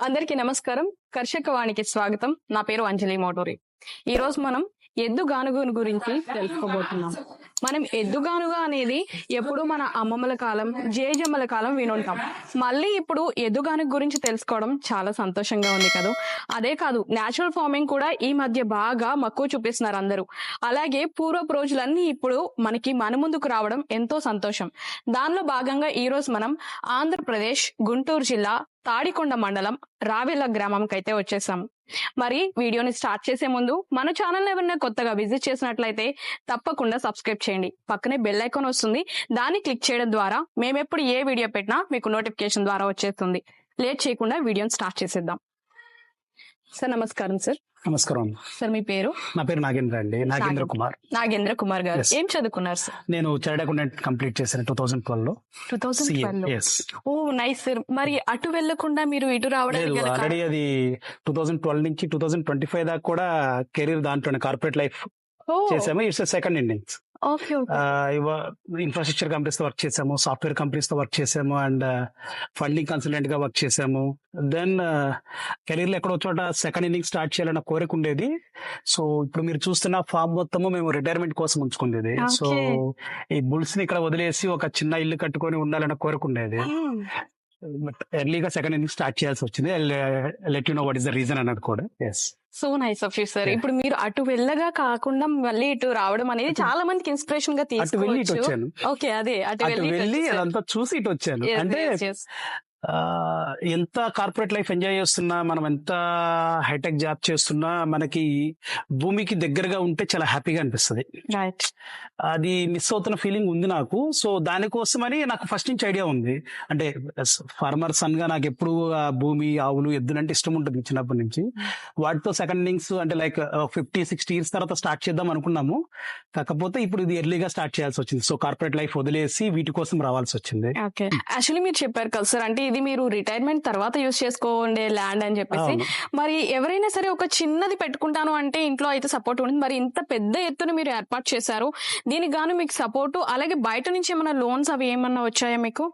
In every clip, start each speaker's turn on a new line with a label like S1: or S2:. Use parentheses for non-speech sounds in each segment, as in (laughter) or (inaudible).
S1: అందరికీ నమస్కారం. కర్షక వాణికి స్వాగతం. నా పేరు అంజలి మోటూరి. ఈ రోజు మనం ఎద్దు గానుగుని గురించి తెలుసుకోబోతున్నాం. మనం ఎద్దు గానుగ అనేది ఎప్పుడు మన అమ్మమ్మల కాలం జేజమ్మల కాలం వినుంటాం. మళ్ళీ ఇప్పుడు ఎద్దు గానుగ గురించి తెలుసుకోవడం చాలా సంతోషంగా ఉంది కదా. అదే కాదు నేచురల్ ఫార్మింగ్ కూడా ఈ మధ్య బాగా మక్కువ చూపిస్తున్నారు అందరూ. అలాగే పూర్వపు రోజులన్నీ ఇప్పుడు మనకి మన ముందుకు రావడం ఎంతో సంతోషం. దానిలో భాగంగా ఈ రోజు మనం ఆంధ్రప్రదేశ్ గుంటూరు జిల్లా తాడికొండ మండలం రావెల గ్రామంకి అయితే వచ్చేసాం. మరి వీడియోని స్టార్ట్ చేసే ముందు మన ఛానల్ ఎవరైనా కొత్తగా విజిట్ చేసినట్లయితే తప్పకుండా సబ్స్క్రైబ్ చేయండి. పక్కనే బెల్ ఐకాన్ వస్తుంది. దాన్ని క్లిక్ చేయడం ద్వారా మేము ఎప్పుడు ఏ వీడియో పెట్టినా మీకు నోటిఫికేషన్ ద్వారా వచ్చేస్తుంది. లేట్ చేయకుండా వీడియోని స్టార్ట్ చేసేద్దాం. సార్ నమస్కారం సార్.
S2: నమస్కారం.
S1: సార్ మీ పేరు?
S2: నా పేరు నాగేంద్ర అండి. నాగేంద్ర. కుమార్.
S1: నాగేంద్ర కుమార్ గారు. ఏం చదువుకున్నారు సార్?
S2: నేను చైల్డ్ అకౌంటెంట్ కంప్లీట్ చేశాను టూ థౌసండ్ ట్వెల్వ్లో
S1: two thousand oh nice sir. మరి అటు వెళ్ళకుండా మీరు ఇటు కారణం-
S2: ఆల్రెడీ అది టూ థౌసండ్ ట్వెల్వ్ నుంచి టూ థౌసండ్ ట్వంటీ ఫైవ్ దాకా కూడా కెరీర్ దాంట్లోనే కార్పొరేట్ లైఫ్ చేసాము ఇట్స్ సెకండ్ ఇన్నింగ్స్ ఇన్ఫ్రాస్ట్రక్చర్ కంపెనీస్తో వర్క్ చేసాము సాఫ్ట్వేర్ కంపెనీస్తో వర్క్ చేసాము అండ్ ఫండింగ్ కన్సల్టెంట్గా వర్క్ చేసాము. దెన్ కెరీర్లో ఎక్కడో చోట సెకండ్ ఇన్నింగ్ స్టార్ట్ చేయాలన్న కోరిక ఉండేది. సో ఇప్పుడు మీరు చూస్తున్న ఫామ్ మొత్తము మేము రిటైర్మెంట్ కోసం ఉంచుకునేది సో. ఈ బుల్స్ని ఇక్కడ వదిలేసి ఒక చిన్న ఇల్లు కట్టుకొని ఉండాలన్న కోరిక ఉండేది. బట్ ఎర్లీగా సెకండ్ ఇన్నింగ్ స్టార్ట్ చేయాల్సి వచ్చింది. Let you know what is the reason అన్నది కూడా. Yes
S1: so nice of you sir. ఇప్పుడు మీరు అటు వెళ్ళగా కాకుండా మళ్ళీ ఇటు రావడం అనేది చాలా మందికి
S2: ఇన్స్పిరేషన్గా
S1: తీసుకోవచ్చు. ఓకే అదే అటు వెళ్ళి.
S2: అదంతా చూసి ఇటు వచ్చాను. అంటే ఎంత కార్పొరేట్ లైఫ్ ఎంజాయ్ చేస్తున్నా మనం ఎంత హైటెక్ జాబ్ చేస్తున్నా మనకి భూమికి దగ్గరగా ఉంటే చాలా హ్యాపీగా అనిపిస్తుంది. అది మిస్ అవుతున్న ఫీలింగ్ ఉంది నాకు. సో దానికోసమని నాకు ఫస్ట్ నుంచి ఐడియా ఉంది. అంటే ఫార్మర్ సన్గా నాకు ఎప్పుడు భూమి ఆవులు ఎద్దులు అంటే ఇష్టం ఉంటుంది చిన్నప్పటి నుంచి. వాటితో సెకండ్ ఇన్నింగ్స్ అంటే లైక్ ఫిఫ్టీ సిక్స్టీ ఇయర్స్ తర్వాత స్టార్ట్ చేద్దాం అనుకున్నాము. కాకపోతే ఇప్పుడు ఇది ఎర్లీగా స్టార్ట్ చేయాల్సి వచ్చింది. సో కార్పొరేట్ లైఫ్ వదిలేసి వీటి కోసం రావాల్సి వచ్చింది.
S1: యాక్చువల్లీ మీరు చెప్పారు కదా సార్ అంటే ఇది మీరు రిటైర్మెంట్ తర్వాత యూస్ చేసుకోండే ల్యాండ్ అని చెప్పేసి. మరి ఎవరైనా సరే ఒక చిన్నది పెట్టుకుంటాను అంటే ఇంట్లో అయితే సపోర్ట్ ఉంటుంది. మరి ఇంత పెద్ద ఎత్తున మీరు ఏర్పాటు చేశారు. దీనికి గాను మీకు సపోర్ట్ అలాగే బయట నుంచి ఏమైనా లోన్స్ అవి ఏమన్నా వచ్చాయా మీకు.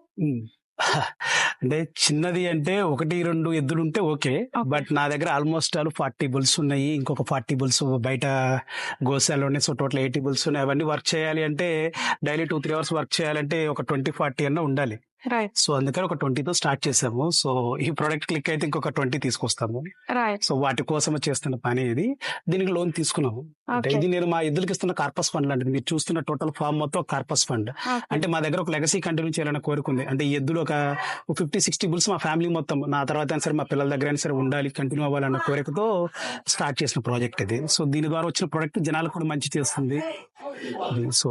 S1: (laughs)
S2: అంటే చిన్నది అంటే ఒకటి రెండు ఎద్దులు ఉంటే ఓకే. బట్ నా దగ్గర ఆల్మోస్ట్ ఆల్ ఫార్టీ బుల్స్ ఉన్నాయి. ఇంకొక ఫార్టీ బుల్స్ బయట గోశాలలో ఉన్నాయి సో టోటల్ ఎయిటీ బుల్స్ ఉన్నాయి. అవన్నీ వర్క్ చేయాలి అంటే daily two three hours work చేయాలంటే ఒక ట్వంటీ ఫార్టీ అన్న ఉండాలి.
S1: రైట్
S2: సో అందుకని ఒక ట్వంటీతో స్టార్ట్ చేసాము. సో ఈ ప్రోడక్ట్ క్లిక్ అయితే ఇంకొక ట్వంటీ తీసుకొస్తాము.
S1: రైట్
S2: సో వాటి కోసం చేస్తున్న పని ఇది. దీనికి లోన్ తీసుకున్నాము. అంటే ఇది నేను మా ఎద్దులకి ఇస్తున్న కార్పస్ ఫండ్ లాంటిది. మీరు చూస్తున్న టోటల్ ఫార్మ్ మొత్తం కార్పస్ ఫండ్. అంటే మా దగ్గర ఒక లెగసీ కంటిన్యూ చేయాలని కోరిక ఉంది. అంటే ఈ ఎద్దులు ఒక ఫిఫ్టీ సిక్స్టీ బుల్స్ మా ఫ్యామిలీ మొత్తం. నా తర్వాత సరే మా పిల్లల దగ్గర అయినా సరే ఉండాలి కంటిన్యూ అవ్వాలన్న కోరికతో స్టార్ట్ చేసిన ప్రాజెక్ట్ ఇది. సో దీని ద్వారా వచ్చిన ప్రాడక్ట్ జనాలకు కూడా మంచి చేస్తుంది. సో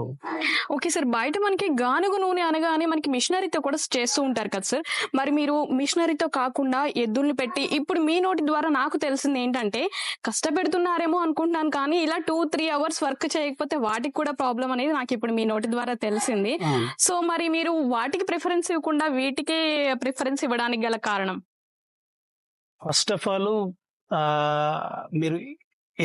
S1: ఓకే సార్ బయట మనకి గానుగు నూనె అనగానే మనకి మిషనరీతో కూడా చేస్తూ ఉంటారు కదా సార్. మరి మీరు మిషనరీతో కాకుండా ఎద్దుల్ని పెట్టి ఇప్పుడు మీ నోటి ద్వారా నాకు తెలిసింది ఏంటంటే కష్టపెడుతున్నారేమో అనుకుంటున్నాను కానీ ఇలా టూ త్రీ అవర్స్ వర్క్ చేయకపోతే వాటికి కూడా ప్రాబ్లం అనేది నాకు ఇప్పుడు మీ నోటి ద్వారా తెలిసింది. సో మరి మీరు వాటికి ప్రిఫరెన్స్ ఇవ్వకుండా వీటికే ప్రిఫరెన్స్ ఇవ్వడానికి గల కారణం?
S2: ఫస్ట్ ఆఫ్ ఆల్ మీరు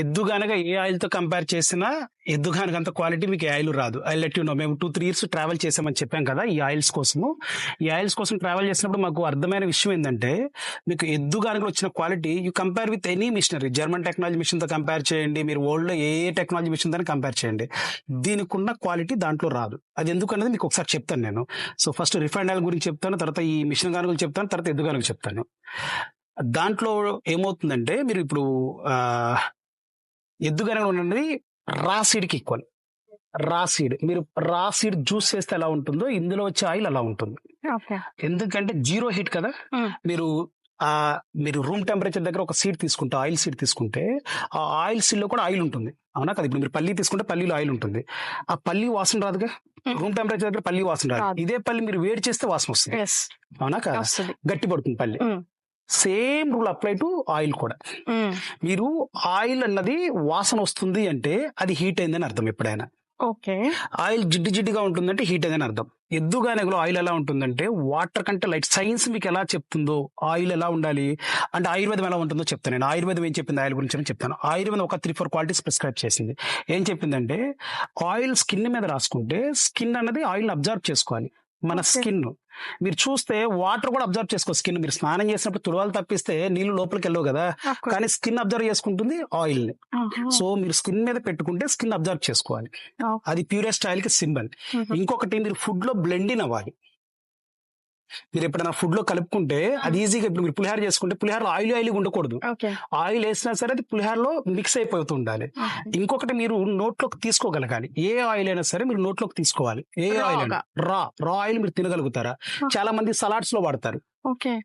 S2: ఎద్దు గనక ఏ ఆయిల్తో కంపేర్ చేసినా ఎద్దు గనక అంత క్వాలిటీ మీకు ఆయిల్ రాదు. ఐ లెట్ యు నో మేము టూ త్రీ ఇయర్స్ ట్రావెల్ చేసామని చెప్పాం కదా ఈ ఆయిల్స్ కోసము. ఈ ఆయిల్స్ కోసం ట్రావెల్ చేసినప్పుడు మాకు అర్థమైన విషయం ఏంటంటే మీకు ఎద్దు గనక వచ్చిన quality you compare with any machinery German technology మిషన్తో కంపేర్ చేయండి మీరు వరల్డ్లో ఏ టెక్నాలజీ మిషన్తో కంపేర్ చేయండి. దీనికి ఉన్న క్వాలిటీ దాంట్లో రాదు. అది ఎందుకనేది మీకు ఒకసారి చెప్తాను నేను. సో ఫస్ట్ రిఫైండ్ ఆయిల్ గురించి చెప్తాను తర్వాత ఈ మిషన్ గానుగ గురించి చెప్తాను తర్వాత ఎద్దు గానుగ చెప్తాను. దాంట్లో ఏమవుతుందంటే మీరు ఇప్పుడు ఆ, ఎద్దు గనగ ఉన్నది రా సీడ్కి ఈక్వల్ రా సీడ్ మీరు రా సీడ్ జ్యూస్ చేస్తే ఎలా ఉంటుందో ఇందులో వచ్చే ఆయిల్ అలా ఉంటుంది. ఎందుకంటే జీరో హీట్ కదా.
S1: Hmm.
S2: మీరు ఆ మీరు రూమ్ టెంపరేచర్ దగ్గర ఒక సీడ్ తీసుకుంటే ఆయిల్ సీడ్ తీసుకుంటే ఆ ఆయిల్ సీడ్లో కూడా ఆయిల్ ఉంటుంది. అవునా కదా? ఇప్పుడు మీరు పల్లి తీసుకుంటే పల్లీలో ఆయిల్ ఉంటుంది. ఆ పల్లి వాసన రాదుగా?
S1: Hmm.
S2: రూమ్ టెంపరేచర్ దగ్గర పల్లి వాసన రాదు. ఇదే పల్లి మీరు వేడి చేస్తే వాసన వస్తుంది. అవునా కదా? గట్టి పడుతుంది పల్లి.
S1: Hmm.
S2: Same rule apply to oil కూడా. మీరు ఆయిల్ అన్నది వాసన వస్తుంది అంటే అది హీట్ అయిందని అర్థం ఎప్పుడైనా.
S1: ఓకే.
S2: ఆయిల్ జిడ్డు జిడ్డుగా ఉంటుందంటే హీట్ అయిందని అర్థం. ఎద్దు గానెగలో ఆయిల్ ఎలా ఉంటుందంటే వాటర్ కంటే లైట్ సైన్స్ మీకు ఎలా చెప్తుందో ఆయిల్ ఎలా ఉండాలి అంటే ఆయుర్వేదం ఎలా ఉంటుందో చెప్తాను నేను. ఆయుర్వేదం ఏం చెప్పింది? ఆయిల్ గురించి అని చెప్తాను. ఆయుర్వేదం ఒక త్రీ ఫోర్ క్వాలిటీస్ ప్రిస్క్రైబ్ చేసింది. ఏం చెప్పిందంటే ఆయిల్ స్కిన్ మీద రాసుకుంటే స్కిన్ అన్నది ఆయిల్ అబ్జర్వ్ చేసుకోవాలి. మన. స్కిన్. మీరు చూస్తే వాటర్ కూడా అబ్జర్వ్ చేసుకో స్కిన్. మీరు స్నానం చేసినప్పుడు తుడవాలు తప్పిస్తే నీళ్ళు లోపలికి వెళ్ళవు కదా. కానీ స్కిన్ అబ్జర్వ్ చేసుకుంటుంది ఆయిల్ని. సో మీరు స్కిన్ మీద పెట్టుకుంటే స్కిన్ అబ్జర్వ్ చేసుకోవాలి. అది ప్యూరెస్ట్ ఆయిల్కి సింబల్ ఇంకొకటి మీరు ఫుడ్లో బ్లెండింగ్ అవ్వాలి. మీరు ఎప్పుడైనా ఫుడ్లో కలుపుకుంటే అది ఈజీగా ఇప్పుడు మీరు పులిహార చేసుకుంటే పులిహారలో ఆయిల్ ఆయిల్ ఉండకూడదు. ఆయిల్ వేసినా సరే అది పులిహారలో మిక్స్ అయిపోతూ ఉండాలి. ఇంకొకటి మీరు నోట్లోకి తీసుకోగలగాలి. ఏ ఆయిల్ అయినా సరే మీరు నోట్లోకి తీసుకోవాలి. ఏ ఆయిల్ అయినా రా రా ఆయిల్ మీరు తినగలుగుతారా. చాలా మంది సలాడ్స్లో వాడతారు.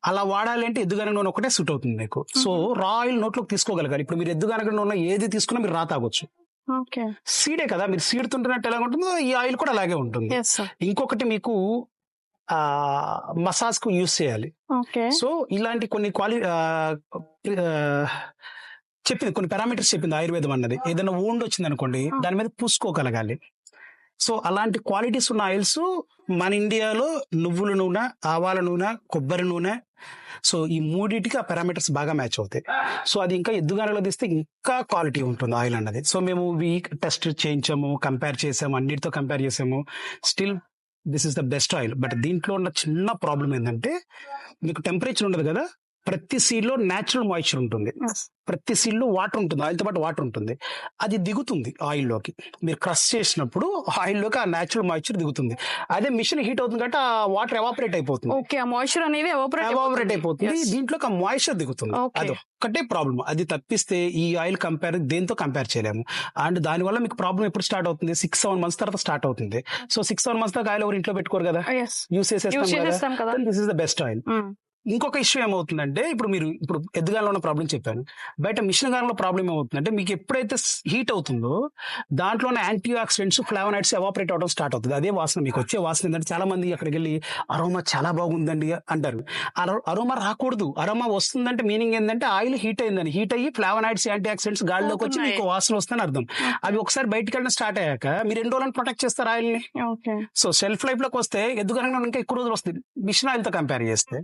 S2: అలా వాడాలి అంటే ఎద్దుగానే నూనె ఒకటే సూట్ అవుతుంది మీకు. సో రా ఆయిల్ నోట్లోకి తీసుకోగలగాలి. ఇప్పుడు మీరు ఎద్దుగానే నూనె ఏది తీసుకున్నా మీరు రా తాగొచ్చు. సీడే కదా మీరు సీడ్ తింటున్నట్టు ఎలా ఉంటుందో ఈ ఆయిల్ కూడా అలాగే ఉంటుంది. ఇంకొకటి మీకు మసాజ్కు యూస్ చేయాలి. సో ఇలాంటి కొన్ని క్వాలి చెప్పింది కొన్ని పారామీటర్స్ చెప్పింది ఆయుర్వేదం అన్నది. ఏదైనా ఓండ్ వచ్చింది అనుకోండి. దాని మీద పూసుకోగలగాలి. సో అలాంటి క్వాలిటీస్ ఉన్న ఆయిల్స్ మన ఇండియాలో నువ్వుల నూనె ఆవాల నూనె కొబ్బరి నూనె సో ఈ మూడింటికి ఆ పారామీటర్స్ బాగా మ్యాచ్ అవుతాయి. సో అది ఇంకా ఎద్దుగానలో తీస్తే ఇంకా క్వాలిటీ ఉంటుంది ఆయిల్ అన్నది. సో మేము వీక్ టెస్ట్ చేయించాము కంపేర్ చేసాము అన్నిటితో కంపేర్ చేసాము. Still this is the best oil. But దీంట్లో ఉన్న చిన్న ప్రాబ్లం ఏంటంటే మీకు టెంపరేచర్ ఉండదు కదా? ప్రతి సీడ్లో న్యాచురల్ మాయిశ్చర్ ఉంటుంది. ప్రతి సీడ్లో వాటర్ ఉంటుంది. ఆయిల్తో పాటు వాటర్ ఉంటుంది. అది దిగుతుంది ఆయిల్లోకి. మీరు క్రష్ చేసినప్పుడు ఆయిల్లోకి ఆ న్యాచురల్ మాయిశ్చర్ దిగుతుంది. అదే మిషన్ హీట్ అవుతుంది కాబట్టి ఆ వాటర్ ఎవాపరేట్ అయిపోతుంది.
S1: ఓకే ఆ మాయిశ్చర్ అనేది ఎవాపరేట్
S2: అయిపోతుంది.
S1: Yes.
S2: దీంట్లో ఆ మాయిశ్చర్ దిగుతుంది. అది ఒక్కటే ప్రాబ్లం అది తప్పిస్తే ఈ ఆయిల్ కంపేర్ దేంతో కంపేర్ చేయలేము. అండ్ దాని వల్ల మీకు ప్రాబ్లం ఎప్పుడు స్టార్ట్ అవుతుంది? సిక్స్ సెవెన్ మంత్స్ తర్వాత స్టార్ట్ అవుతుంది. సో సిక్స్ సెవెన్ మంత్స్ దాకా ఆయిల్ ఎవరు ఇంట్లో పెట్టుకోరు కదా? యూస్ చేసేస్తాం కదా?
S1: చేసేస్తాం కదా?
S2: This is the best oil ఇంకొక ఇష్యూ ఏమవుతుందంటే ఇప్పుడు మీరు ఇప్పుడు ఎద్దుగాలలో ఉన్న ప్రాబ్లం చెప్పాను. బయట మిషన్ గానంలో ప్రాబ్లం ఏమవుతుందంటే మీకు ఎప్పుడైతే హీట్ అవుతుందో దాంట్లోనే యాంటీ ఆక్సిడెంట్స్ ఫ్లావనైట్స్ ఎవాపరేట్ అవడం స్టార్ట్ అవుతుంది. అదే వాసన మీకు వచ్చే వాసన. ఏంటంటే చాలా మంది అక్కడికి వెళ్ళి అరోమా చాలా బాగుందండి అంటారు. అరోమా రాకూడదు. అరోమా వస్తుందంటే మీనింగ్ ఏంటంటే ఆయిల్ హీట్ అయిందని. హీట్ అయ్యి ఫ్లావనైట్స్ యాంటీ ఆక్సిడెంట్స్ గాలిలోకి వచ్చి. మీకు వాసన వస్తుందని అర్థం. అవి ఒకసారి బయటికి వెళ్ళడం స్టార్ట్ అయ్యాక మీరు ఎన్ని రోజులను ప్రొటెక్ట్ చేస్తారు ఆయిల్ని
S1: ఓకే.
S2: సో సెల్ఫ్ లైఫ్లోకి వస్తే ఎద్దుగనగా ఇంకా ఎక్కువ రోజులు వస్తుంది. మిషన్ ఆయిల్తో కంపేర్ చేస్తే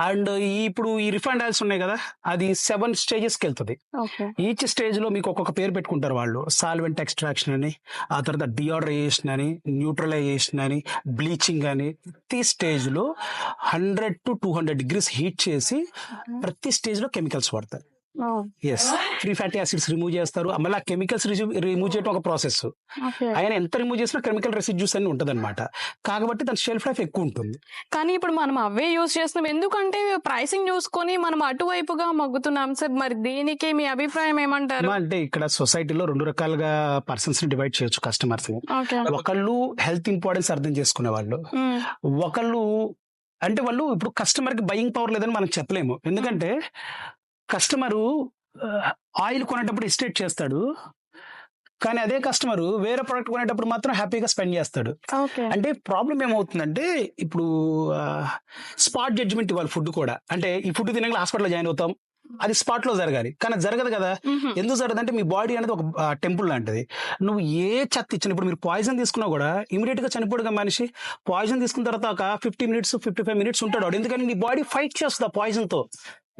S2: అండ్ ఇప్పుడు ఈ రిఫైండ్ ఆయిల్స్ ఉన్నాయి కదా అది సెవెన్ స్టేజెస్కి వెళ్తుంది ఈచ్ స్టేజ్లో మీకు ఒక్కొక్క పేరు పెట్టుకుంటారు వాళ్ళు. సాల్వెంట్ ఎక్స్ట్రాక్షన్ అని ఆ తర్వాత డియోడరైజేషన్ అని న్యూట్రలైజేషన్ అని బ్లీచింగ్ అని ప్రతి స్టేజ్లో hundred to two hundred degrees heat చేసి ప్రతి స్టేజ్లో కెమికల్స్ వాడతారు. Yes free fatty acids remove చేస్తారు. మళ్ళీ కెమికల్స్ రిమూవ్ చేయడం ఒక ప్రాసెస్ ఆయన ఎంత రిమూవ్ చేసినా కెమికల్ రెసిడ్యూస్ అని ఉంటది అనమాట కాబట్టి దాని షెల్ఫ్ లైఫ్ ఎక్కువ ఉంటుంది.
S1: కానీ ఇప్పుడు మనం అవే యూస్ చేస్తున్నాం. ఎందుకంటే ప్రైసింగ్ చూసుకొని మనం అటువైపుగా మగ్గుతున్నాం. సార్ మరి దీనికి మీ అభిప్రాయం ఏమంటారు?
S2: అంటే ఇక్కడ సొసైటీలో రెండు రకాలుగా పర్సన్స్ని డివైడ్ చేయొచ్చు కస్టమర్స్ ఒకళ్ళు హెల్త్ ఇంపార్టెన్స్ అర్థం చేసుకునే వాళ్ళు ఒకళ్ళు అంటే వాళ్ళు ఇప్పుడు కస్టమర్కి బయింగ్ పవర్ లేదని మనం చెప్పలేము. ఎందుకంటే కస్టమరు ఆయిల్ కొనేటప్పుడు ఎస్టేట్ చేస్తాడు. కానీ అదే కస్టమర్ వేరే ప్రొడక్ట్ కొనేటప్పుడు మాత్రం హ్యాపీగా స్పెండ్ చేస్తాడు. అంటే ప్రాబ్లం ఏమవుతుందంటే ఇప్పుడు స్పాట్ జడ్జిమెంట్ ఇవ్వాలి ఫుడ్ కూడా. అంటే ఈ ఫుడ్ తినగా హాస్పిటల్లో జాయిన్ అవుతాం. అది స్పాట్లో జరగాలి. కానీ జరగదు కదా. ఎందుకు జరగదంటే మీ బాడీ అనేది ఒక టెంపుల్ లాంటిది. నువ్వు ఏ చెత్త ఇచ్చిన ఇప్పుడు మీరు పాయిజన్ తీసుకున్నా కూడా ఇమీడియట్గా చనిపోడుగా మనిషి. పాయిజన్ తీసుకున్న తర్వాత ఒక fifty minutes fifty five minutes ఉంటాడు వాడు. ఎందుకని నీ బాడీ ఫైట్ చేస్తుంది ఆ పాయిజన్తో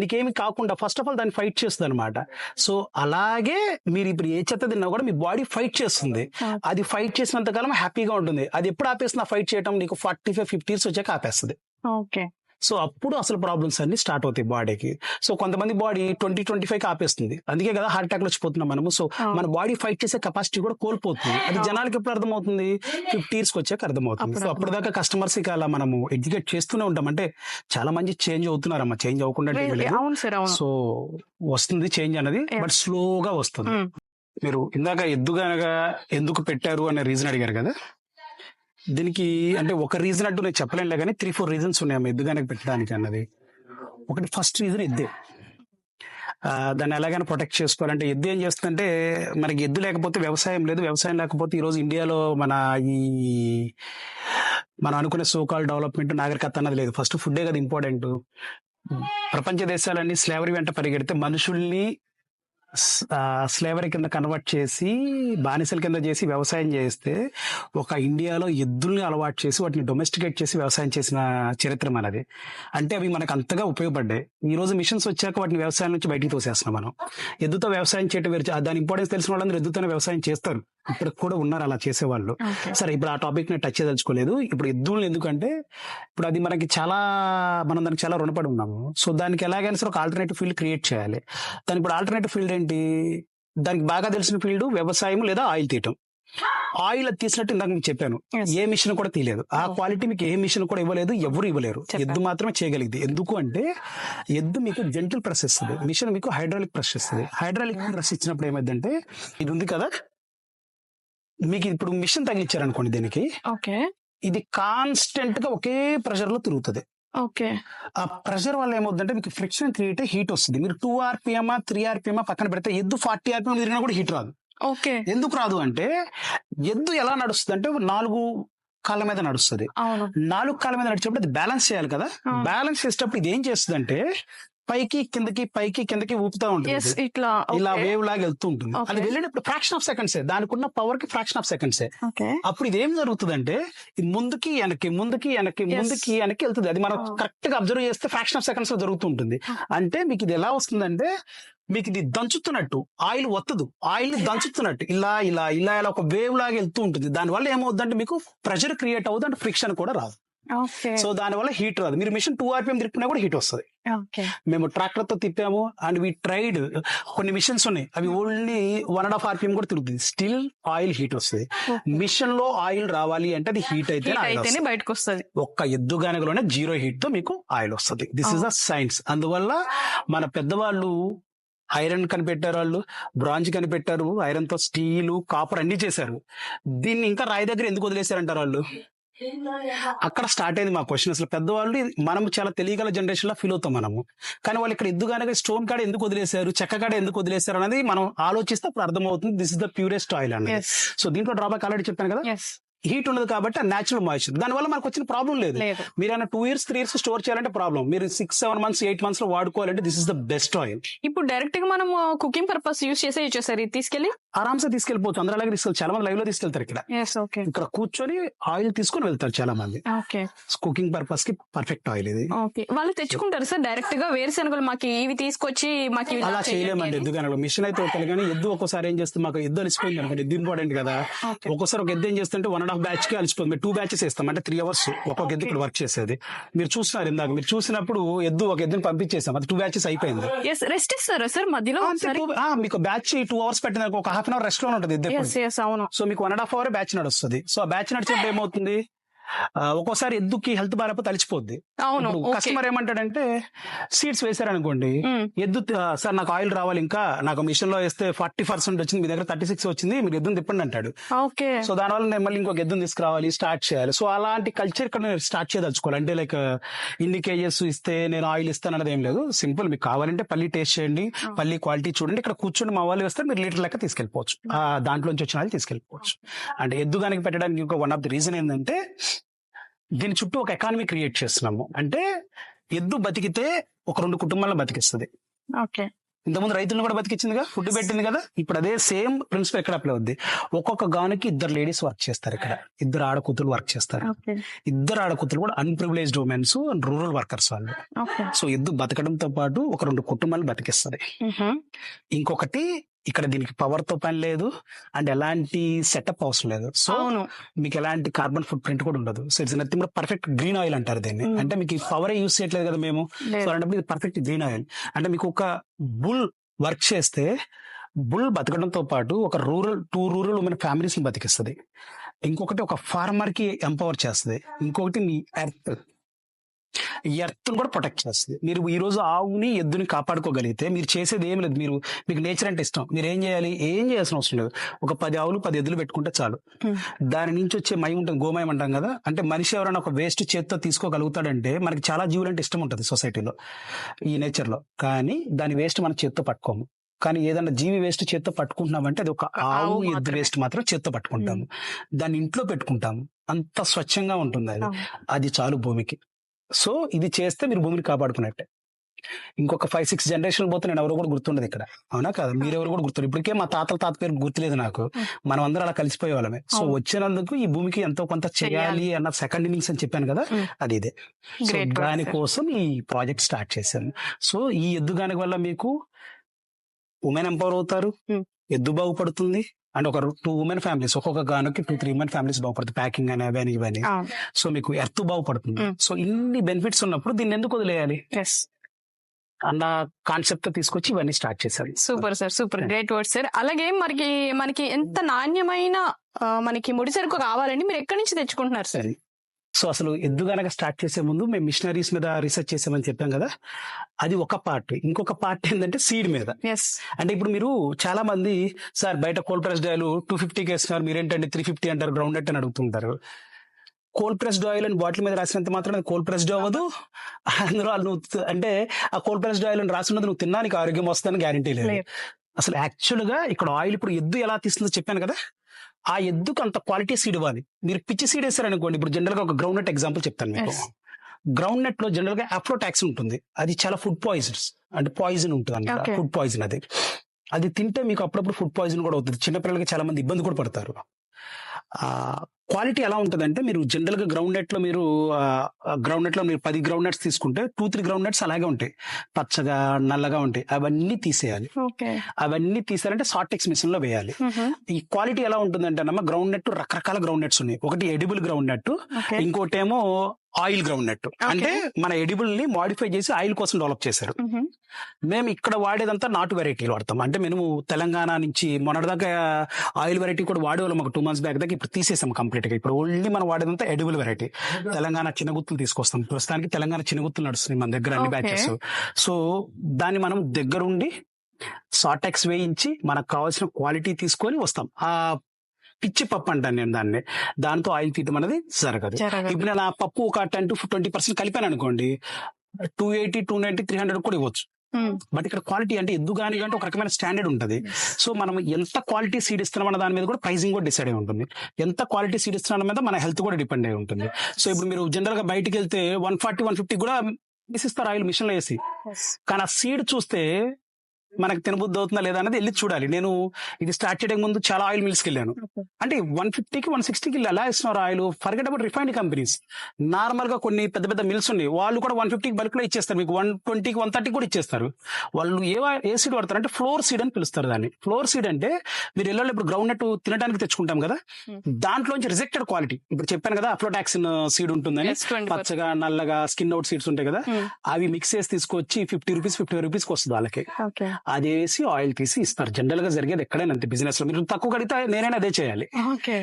S2: నీకేమి కాకుండా ఫస్ట్ ఆఫ్ ఆల్ దాన్ని ఫైట్ చేస్తుంది అనమాట సో అలాగే మీరు ఇప్పుడు ఏ చెత్త తిన్నా కూడా మీ బాడీ ఫైట్ చేస్తుంది. అది ఫైట్ చేసినంత కాలం హ్యాపీగా ఉంటుంది. అది ఎప్పుడు ఆపేస్తుంది? ఫైట్ చేయడం నీకు ఫార్టీ ఫైవ్ ఫిఫ్టీ ఇయర్స్ వచ్చాక ఆపేస్తుంది.
S1: ఓకే.
S2: సో అప్పుడు అసలు ప్రాబ్లమ్స్ అన్ని స్టార్ట్ అవుతాయి బాడీకి సో కొంతమంది బాడీ ట్వంటీ ట్వంటీ ఫైవ్ ఆపేస్తుంది. అందుకే కదా హార్ట్ అటాక్ వచ్చిపోతున్నాం మనము. సో మన బాడీ ఫైట్ చేసే కెపాసిటీ కూడా కోల్పోతుంది. అది జనాలకి ఎప్పుడు అర్థమవుతుంది? ఫిఫ్టీ ఇయర్స్ వచ్చాక అర్థమవుతుంది. సో అప్పుడు దాకా కస్టమర్స్ అలా మనము ఎడ్యుకేట్ చేస్తూనే ఉంటాం. అంటే చాలా మంది చేంజ్ అవుతున్నారమ్మా. చేంజ్ అవ్వకుండా సో వస్తుంది చేంజ్ అనేది. బట్ స్లోగా వస్తుంది.
S1: Mm.
S2: మీరు ఇందాక ఎద్దుగానగా ఎందుకు పెట్టారు అనే రీజన్ అడిగారు కదా? దీనికి అంటే ఒక రీజన్ అంటూ నేను చెప్పలేనులే కానీ త్రీ ఫోర్ రీజన్స్ ఉన్నాయి. ఎద్దుగానక పెట్టడానికి అన్నది. ఒకటి ఫస్ట్ రీజన్ ఎద్దే. దాన్ని ఎలాగైనా ప్రొటెక్ట్ చేసుకోవాలంటే ఎద్దు ఏం చేస్తుందంటే మనకి ఎద్దు లేకపోతే వ్యవసాయం లేదు. వ్యవసాయం లేకపోతే ఈరోజు ఇండియాలో మన ఈ మనం అనుకునే సోకాల్ డెవలప్మెంట్ నాగరికత అన్నది లేదు. ఫస్ట్ ఫుడ్డే కదా ఇంపార్టెంట్ ప్రపంచ దేశాలన్నీ స్లేవరీ వెంట పరిగెడితే మనుషుల్ని స్లేవరీ కింద కన్వర్ట్ చేసి బానిసల కింద చేసి వ్యవసాయం చేస్తే ఒక ఇండియాలో ఎద్దుల్ని అలవాటు చేసి వాటిని డొమెస్టికేట్ చేసి వ్యవసాయం చేసిన చరిత్ర మనది. అంటే అవి మనకు అంతగా ఉపయోగపడ్డాయి. ఈ రోజు మిషన్స్ వచ్చాక వాటిని వ్యవసాయం నుంచి బయటికి తోసేస్తున్నాం మనం. ఎద్దుతో వ్యవసాయం చేయటం దాని ఇంపార్టెన్స్ తెలిసిన వాళ్ళందరూ ఎద్దుతోనే వ్యవసాయం చేస్తారు. ఇప్పుడు కూడా ఉన్నారు అలా చేసేవాళ్ళు. సరే ఇప్పుడు ఆ టాపిక్ని టచ్ చేయదలుచుకోలేదు. ఇప్పుడు ఎద్దుల్ని ఎందుకంటే ఇప్పుడు అది మనకి చాలా మనం దానికి చాలా రుణపడి ఉన్నాము. సో దానికి ఎలాగైనా సరే ఒక ఆల్టర్నేటివ్ ఫీల్డ్ క్రియేట్ చేయాలి. దానికి ఇప్పుడు ఆల్టర్నేటివ్ ఫీల్డ్ ఏంటి? దానికి బాగా తెలిసిన ఫీల్డ్ వ్యవసాయం లేదా ఆయిల్ తీయటం. ఆయిల్ అది తీసినట్టు ఇందాక మీకు చెప్పాను. ఏ మిషన్ కూడా తీయలేదు. ఆ. క్వాలిటీ మీకు ఏ మిషన్ కూడా ఇవ్వలేదు ఎవరు ఇవ్వలేరు. ఎద్దు మాత్రమే చేయగలిగింది ఎందుకు అంటే ఎద్దు మీకు జెంటిల్ ప్రెస్ ఇస్తుంది. మిషన్ మీకు హైడ్రాలిక్ ప్రెస్ ఇస్తుంది. హైడ్రాలిక్ ప్రెస్ ఇచ్చినప్పుడు ఏమైందంటే ఇది ఉంది కదా మీకు ఇప్పుడు మిషన్ తగిలిచ్చారనుకోండి దీనికి.
S1: ఓకే.
S2: ఇది కాన్స్టెంట్గా ఒకే ప్రెషర్లో తిరుగుతుంది.
S1: ఓకే.
S2: ఆ ప్రెషర్ వల్ల ఏమవుతుందంటే మీకు ఫ్రిక్షన్ క్రియేట్ హీట్ వస్తుంది. మీరు టూ ఆర్పిఎం త్రీ ఆర్పిఎం పక్కన పెడితే ఎద్దు ఫార్టీ ఆర్పిఎం తిరిగినా కూడా హీట్ రాదు.
S1: ఓకే.
S2: ఎందుకు రాదు అంటే ఎద్దు ఎలా నడుస్తుంది అంటే నాలుగు కాళ్ళ మీద నడుస్తుంది. నాలుగు కాళ్ళ మీద నడిచేటప్పుడు అది బ్యాలెన్స్ చేయాలి కదా. బ్యాలెన్స్ చేసేటప్పుడు ఇది ఏం చేస్తుందంటే పైకి కిందకి పైకి కిందకి ఊపుతా ఉంటుంది.
S1: ఇట్లా.
S2: ఇలా. వేవ్ లాగా వెళ్తూ ఉంటుంది. అది వెళ్ళినప్పుడు ఫ్రాక్షన్ ఆఫ్ సెకండ్స్ దానికి ఉన్న పవర్కి ఫ్రాక్షన్ ఆఫ్ సెకండ్స్ అప్పుడు ఇది ఏం జరుగుతుందంటే ఇది ముందుకి వెనక్కి ముందుకి వెనక్కి. ముందుకి వెనక్కి వెళ్తుంది. అది మనం
S1: Oh.
S2: కరెక్ట్గా అబ్జర్వ్ చేస్తే ఫ్రాక్షన్ ఆఫ్ సెకండ్స్లో జరుగుతుంటుంది. అంటే మీకు ఇది ఎలా వస్తుందంటే మీకు ఇది దంచుతున్నట్టు. ఆయిల్ వత్తదు. ఆయిల్ని దంచుతున్నట్టు. ఇలా ఇలా ఇలా ఇలా ఒక వేవ్ లాగా వెళ్తూ ఉంటుంది. దానివల్ల ఏమవుతుందంటే మీకు ప్రెషర్ క్రియేట్ అవుతుంది అంటే ఫ్రిక్షన్ కూడా రాదు. సో దానివల్ల హీట్ రాదు. మీరు మిషన్ టూ ఆర్పిఎం తిప్పినా కూడా హీట్ వస్తుంది. మేము ట్రాక్టర్తో తిప్పాము. అండ్ వి ట్రైడ్ కొన్ని మిషన్స్ ఉన్నాయి. అవి only one and half RPM కూడా తిరుగుతుంది స్టిల్ ఆయిల్ హీట్ వస్తుంది. మిషన్లో ఆయిల్ రావాలి అంటే అది హీట్ అయితే.
S1: బయటకు వస్తుంది.
S2: ఒక్క ఎద్దు గానగలోనే జీరో హీట్తో మీకు ఆయిల్ వస్తుంది. దిస్ ఇస్ ద సైన్స్ అందువల్ల మన పెద్దవాళ్ళు ఐరన్ కనిపెట్టారు వాళ్ళు బ్రాంజ్ కనిపెట్టారు ఐరన్తో స్టీల్ కాపర్ అన్ని చేశారు. దీన్ని ఇంకా రాయి దగ్గర ఎందుకు వదిలేశారంటారు వాళ్ళు? అక్కడ స్టార్ట్ అయింది మా క్వశ్చన్. అసలు పెద్దవాళ్ళు మనం చాలా తెలియగల జనరేషన్లో ఫీల్ అవుతాం మనము. కానీ వాళ్ళు ఇక్కడ ఎద్దుగానే స్టోన్ కాడ ఎందుకు వదిలేశారు చెక్క కాడ ఎందుకు వదిలేశారు అనేది మనం ఆలోచిస్తే అప్పుడు అర్థమవుతుంది. This is the purest oil అనేది
S1: ఎస్
S2: సో దీంట్లో డ్రాబ్యాక్ ఆల్రెడీ చెప్పాను కదా? హీట్ ఉండదు కాబట్టి ఆ నేచురల్ మాయిశ్చర్ దానివల్ల మనకు వచ్చిన ప్రాబ్లం లేదు. మీరు అన్న two years three years store చేయాలంటే ప్రాబ్లం మీరు సిక్స్ సెవెన్ మంత్స్ ఎయిట్ మంత్స్లో వాడుకోవాలంటే this is the best oil
S1: ఇప్పుడు డైరెక్ట్గా మనం కుకింగ్ పర్పస్ యూస్ చేసే ఇచ్చేసారు ఇది తీసుకెళ్ళి?
S2: ఆరామ్సే తీసుకెళ్ళిపోవచ్చు అందరూ అలాగే తీసుకెళ్ళి చాలా మంది లైవ్లో తీసుకెళ్తారు ఇక్కడ. ఇక్కడ కూర్చొని ఆయిల్ తీసుకొని వెళ్తారు చాలా మంది. కుకింగ్ పర్పస్కి పర్ఫెక్ట్ ఆయిల్ ఇది.
S1: వాళ్ళు తెచ్చుకుంటారు సార్ డైరెక్ట్గా. వేరుశనగలు మాకు ఇవి తీసుకొచ్చి మాకు
S2: అలా చేయలేమండి. ఎద్దు కనుక మిషన్ అయితే ఒకటి కానీ ఎద్దు ఒక్కోసారి ఏం చేస్తుంది మాకు ఎద్దు అలిసిపోయింది అనుకోండి. ఎద్దు ఇంపార్టెంట్ కదా. ఒక్కోసారి ఒక ఎద్దు ఏం చేస్తుంటే వన్ అండ్ హాఫ్ బ్యాచ్కి అలిసిపోతుంది మేము టూ బ్యాచెస్ వేస్తాం. అంటే త్రీ అవర్స్ ఒక్కొక్క ఎద్దు ఇక్కడ వర్క్ చేసేది. మీరు చూస్తున్నారు ఇందాక. మీరు చూసినప్పుడు ఎద్దు ఒక ఎద్దుని పంపించేసాం. అది టూ బ్యాచెస్ అయిపోయింది.
S1: రెస్ట్ ఇస్తారా సార్ మధ్యలో
S2: మీకు బ్యాచ్ టూ అవర్స్ పెట్టిన ఒక హాఫ్ అన్ అవర్ రెస్ట్లో ఉంటుంది ఇద్దరు సో మీకు one and half hour batch నడుస్తుంది. సో ఆ బ్యాచ్ నడిచినప్పుడు ఏమవుతుంది? ఒక్కోసారి ఎద్దుకి హెల్త్ బారపో తలిచిపోద్ది
S1: అవును
S2: కస్టమర్ ఏమంటాడంటే సీట్స్ వేశారనుకోండి. ఎద్దు సార్ నాకు ఆయిల్ రావాలి ఇంకా నాకు మిషన్లో వేస్తే ఫార్టీ పర్సెంట్ వచ్చింది మీ దగ్గర థర్టీ సిక్స్ వచ్చింది మీరు ఎద్దుని తిప్పండి అంటాడు.
S1: ఓకే.
S2: సో దానివల్ల నేను మళ్ళీ ఇంకొక ఎద్దుని తీసుకురావాలి స్టార్ట్ చేయాలి. సో అలాంటి కల్చర్ ఇక్కడ స్టార్ట్ చేయదలుచుకోవాలి. అంటే లైక్ ఇన్ని కేజెస్ ఇస్తే నేను ఆయిల్ ఇస్తాను అనేది ఏం లేదు. సింపుల్ మీకు కావాలంటే పల్లి టేస్ట్ చేయండి. పల్లి క్వాలిటీ చూడండి. ఇక్కడ కూర్చొని మా వాళ్ళు వేస్తే మీరు లీటర్ లెక్క తీసుకెళ్ళిపోవచ్చు. ఆ దాంట్లోంచి వచ్చిన ఆయిల్ తీసుకెళ్ళిపోవచ్చు. అంటే ఎద్దుగానికి పెట్టడానికి ఇంకో వన్ ఆఫ్ ది రీజన్ ఏంటంటే దీని చుట్టూ ఒక ఎకానమీ క్రియేట్ చేస్తున్నాము. అంటే ఎద్దు బతికితే ఒక రెండు కుటుంబాలను బతికిస్తుంది.
S1: ఓకే.
S2: ఇంతకుముందు రైతులను కూడా బతికించిందిగా ఫుడ్ పెట్టింది కదా? ఇప్పుడు అదే సేమ్ ప్రిన్సిపల్ ఎక్కడ అప్లై అవుద్ది? ఒక్కొక్క గానికి ఇద్దరు లేడీస్ వర్క్ చేస్తారు ఇక్కడ. ఇద్దరు ఆడకూతులు వర్క్ చేస్తారు. ఇద్దరు ఆడకూతులు కూడా unprivileged womens and rural workers వాళ్ళు సో ఎద్దు బతకడంతో పాటు ఒక రెండు కుటుంబాలు బతికిస్తుంది. ఇంకొకటి ఇక్కడ దీనికి పవర్తో పని లేదు. అండ్ ఎలాంటి సెటప్ అవసరం లేదు. సో మీకు ఎలాంటి కార్బన్ ఫుట్ ప్రింట్ కూడా ఉండదు. సో ఇట్స్ నథింగ్ కూడా పర్ఫెక్ట్ గ్రీన్ ఆయిల్ అంటారు దీన్ని.
S1: Mm.
S2: అంటే మీకు పవర్ యూస్ చేయట్లేదు కదా మేము. సో అలాంటప్పుడు ఇది పర్ఫెక్ట్ గ్రీన్ ఆయిల్ అంటే మీకు ఒక బుల్ వర్క్ చేస్తే బుల్ బతకడంతో పాటు ఒక రూరల్ టూ రూరల్ ఉమెన్ ఫ్యామిలీస్ని బతికిస్తుంది. ఇంకొకటి ఒక ఫార్మర్కి ఎంపవర్ చేస్తుంది. ఇంకొకటి మీ ఎర్త్ ఎర్త్ కూడా ప్రొటెక్ట్ చేస్తుంది. మీరు ఈ రోజు ఆవుని ఎద్దుని కాపాడుకోగలిగితే మీరు చేసేది ఏం లేదు. మీరు మీకు నేచర్ అంటే ఇష్టం. మీరు ఏం చేయాలి? ఏం చేయాల్సిన అవసరం లేదు. ఒక పది ఆవులు పది ఎద్దులు పెట్టుకుంటే చాలు. దాని నుంచి వచ్చే మయం ఉంటుంది గోమయం అంటాం కదా. అంటే మనిషి ఎవరైనా ఒక వేస్ట్ చేత్తో తీసుకోగలుగుతాడంటే మనకి చాలా జీవులు అంటే ఇష్టం ఉంటుంది సొసైటీలో ఈ నేచర్లో కానీ దాని వేస్ట్ మనం చేత్తో పట్టుకోము. కానీ ఏదైనా జీవి వేస్ట్ చేత్తో పట్టుకుంటున్నామంటే అది ఒక ఆవు ఎద్దు. వేస్ట్ మాత్రం చేత్తో పట్టుకుంటాము. దాన్ని ఇంట్లో పెట్టుకుంటాము. అంత స్వచ్ఛంగా ఉంటుంది అది. అది చాలు భూమికి. సో ఇది చేస్తే మీరు భూమిని కాపాడుకున్నట్టే. ఇంకొక ఫైవ్ సిక్స్ జనరేషన్ పోతే నేను ఎవరు కూడా గుర్తుండదు ఇక్కడ. అవునా కదా? మీరెవరు కూడా గుర్తుండదు ఇప్పటికే మా తాతల తాత పేరు గుర్తులేదు నాకు. మనం అందరం అలా కలిసిపోయే వాళ్ళమే. సో. వచ్చినందుకు ఈ భూమికి ఎంతో కొంత చేయాలి. అన్న సెకండ్ ఇన్నింగ్స్ అని చెప్పాను కదా. అది ఇదే. దానికోసం ఈ ప్రాజెక్ట్ స్టార్ట్ చేశాను. సో ఈ ఎద్దుగాని వల్ల మీకు ఉమెన్ ఎంపవర్ అవుతారు. ఎద్దు బాగుపడుతుంది. అండ్ ఒక టూ ఉమెన్ ఫ్యామిలీస్ ఒక్కొక్క గానుకి టూ త్రీ ఉమెన్ ఫ్యామిలీస్ బాగుపడుతుంది ప్యాకింగ్ అని అవని ఇవని.
S1: అవును.
S2: సో మీకు ఎర్త్ బాగుపడుతుంది. సో ఇన్ని బెనిఫిట్స్ ఉన్నప్పుడు దీన్ని ఎందుకు వదిలేయాలి? అన్న కాన్సెప్ట్తో తీసుకొచ్చి ఇవన్నీ స్టార్ట్ చేశారు.
S1: Super sir super. Great word sir అలాగే మనకి మనకి ఎంత నాణ్యమైన మనకి ముడి సరుకు కావాలండి మీరు ఎక్కడి నుంచి తెచ్చుకుంటున్నారు సరే.
S2: సో అసలు ఎద్దు గనక స్టార్ట్ చేసే ముందు మేము మిషనరీస్ మీద రీసెర్చ్ చేసామని చెప్పాం కదా అది ఒక పార్ట్. ఇంకొక పార్ట్ ఏంటంటే సీడ్ మీద. అంటే ఇప్పుడు మీరు చాలా మంది సార్ బయట కోల్డ్ ప్రెస్ ఆయిల్ టూ ఫిఫ్టీకి వేస్తున్నారు మీరేంటండి త్రీ ఫిఫ్టీ అంటారు గ్రౌండ్ నెట్ అని అడుగుతుంటారు. కోల్డ్ ప్రెస్డ్ ఆయిల్ అని బాటిల్ మీద రాసినంత మాత్రం కోల్డ్ ప్రెస్డ్ అవ్వదు. అందులో వాళ్ళు నువ్వు అంటే ఆ కోల్డ్ ప్రెస్డ్ ఆయిల్ అని రాసినది నువ్వు తిన్నా నీకు ఆరోగ్యం వస్తుందని గ్యారంటీ లేదు.
S1: లేదు.
S2: అసలు యాక్చువల్గా ఇక్కడ ఆయిల్ ఇప్పుడు ఎద్దు ఎలా తీస్తుందో చెప్పాను కదా ఆ ఎద్దుకు అంత క్వాలిటీ సీడ్ ఇవ్వాలి? మీరు పిచ్చి సీడ్ వేస్తారనుకోండి ఇప్పుడు జనరల్గా ఒక గ్రౌండ్ నట్ ఎగ్జాంపుల్ చెప్తాను మీకు. గ్రౌండ్ నట్లో జనరల్గా అఫ్లోటాక్స్ ఉంటుంది. అది చాలా ఫుడ్ పాయిజన్స్ అంటే పాయిజన్ ఉంటుంది అన్నమాట. ఫుడ్ పాయిజన్ అది. అది తింటే మీకు అప్పుడప్పుడు ఫుడ్ పాయిజన్ కూడా అవుతుంది. చిన్నపిల్లలకి చాలా మంది ఇబ్బంది కూడా పడతారు. క్వాలిటీ ఎలా ఉంటుందంటే మీరు జనరల్గా గ్రౌండ్ నెట్లో మీరు గ్రౌండ్ నెట్లో మీరు పది గ్రౌండ్ నట్స్ తీసుకుంటే టూ త్రీ గ్రౌండ్ నట్స్ అలాగే ఉంటాయి. పచ్చగా నల్లగా ఉంటాయి. అవన్నీ తీసేయాలి.
S1: ఓకే.
S2: అవన్నీ తీసారంటే సార్టెక్స్ మిషన్లో వేయాలి. ఈ క్వాలిటీ ఎలా ఉంటుందంటే అన్నమా గ్రౌండ్ నెట్ రకరకాల గ్రౌండ్ నెట్స్ ఉన్నాయి. ఒకటి ఎడిబుల్ గ్రౌండ్ నెట్
S1: ఓకే.
S2: ఇంకోటి ఏమో ఆయిల్ గ్రౌండ్ నెట్. అంటే మన ఎడిబుల్ని మాడిఫై చేసి ఆయిల్ కోసం డెవలప్ చేశారు. మేము ఇక్కడ వాడేదంతా నాటు వెరైటీలు వాడతాం. అంటే మేము తెలంగాణ నుంచి మొన్నటిదాకా ఆయిల్ వెరైటీ కూడా వాడేవాళ్ళం ఒక టూ మంత్స్ బ్యాక్ దాకా. ఇప్పుడు తీసేసాం కంప్లీట్గా ఇప్పుడు ఓన్లీ మనం వాడేదంతా ఎడిబుల్ వెరైటీ. తెలంగాణ చిన్నగుత్తులు తీసుకొస్తాం. ప్రస్తుతానికి తెలంగాణ చిన్నగుత్తులు నడుస్తున్నాయి మన దగ్గర అన్ని. బ్యాచెస్ సో దాన్ని మనం దగ్గరుండి సాటెక్స్ వేయించి మనకు కావాల్సిన క్వాలిటీ తీసుకొని వస్తాం. ఆ పిచ్చి పప్పు అంటాను నేను దాన్ని. దాంతో ఆయిల్ తీయటం అనేది జరగదు. ఇప్పుడు నేను ఆ పప్పు ఒక టెన్ టు ట్వంటీ పర్సెంట్ కలిపాను అనుకోండి two eighty two ninety three hundred కూడా ఇవ్వచ్చు. బట్ ఇక్కడ క్వాలిటీ అంటే ఎద్దు కానీ అంటే ఒక రకమైన స్టాండర్డ్ ఉంటుంది. సో మనం ఎంత క్వాలిటీ సీడ్ ఇస్తున్నాం అన్న దాని మీద కూడా ప్రైసింగ్ కూడా డిసైడ్ అయి ఉంటుంది. ఎంత క్వాలిటీ సీడ్ ఇస్తున్నాం మీద మన హెల్త్ కూడా డిపెండ్ అయి ఉంటుంది. సో ఇప్పుడు మీరు జనరల్గా బయటికి వెళ్తే వన్ ఫార్టీ వన్ ఫిఫ్టీ కూడా వేసిస్తారు ఆయిల్ మిషన్లో వేసి. కానీ ఆ సీడ్ చూస్తే మనకు తినబుద్ధి అవుతుందా లేదా అనేది వెళ్ళి చూడాలి. నేను ఇది స్టార్ట్ చేయడం ముందు చాలా ఆయిల్ మిల్స్కి వెళ్ళాను. అంటే వన్ ఫిఫ్టీకి వన్ సిక్స్టీకి ఎలా ఇస్తున్నారు oil forget about refined companies నార్మల్గా కొన్ని పెద్ద పెద్ద మిల్స్ ఉన్నాయి. వాళ్ళు కూడా వన్ ఫిఫ్టీకి బల్క్లో ఇచ్చేస్తారు. మీకు వన్ ట్వంటీకి వన్ థర్టీ కూడా ఇచ్చేస్తారు. వాళ్ళు ఏ ఏ సీడ్ వాడతారు అంటే ఫ్లోర్ సీడ్ అని పిలుస్తారు దాన్ని. ఫ్లోర్ సీడ్ అంటే మీరు ఇళ్ళలో ఇప్పుడు గ్రౌండ్ నెట్ తినడానికి తెచ్చుకుంటాం కదా.
S1: Hmm.
S2: దాంట్లోంచి రిజెక్టెడ్ క్వాలిటీ ఇప్పుడు చెప్పాను కదా అఫ్లోటాక్సిన్ సీడ్ ఉంటుందని.
S1: Yes, 20%.
S2: పచ్చగా నల్లగా స్కిన్ అవుట్ సీడ్స్ ఉంటాయి కదా.
S1: Mm.
S2: అవి మిక్స్ చేసి తీసుకొచ్చి ఫిఫ్టీ రూపీస్ ఫిఫ్టీ రూపీస్కి వస్తుంది వాళ్ళకి. అది వేసి ఆయిల్ తీసి ఇస్తారు. జనరల్గా జరిగేది ఎక్కడైనా అంతే. బిజినెస్లో మీరు తక్కువ కడితే నేనైనా అదే చేయాలి.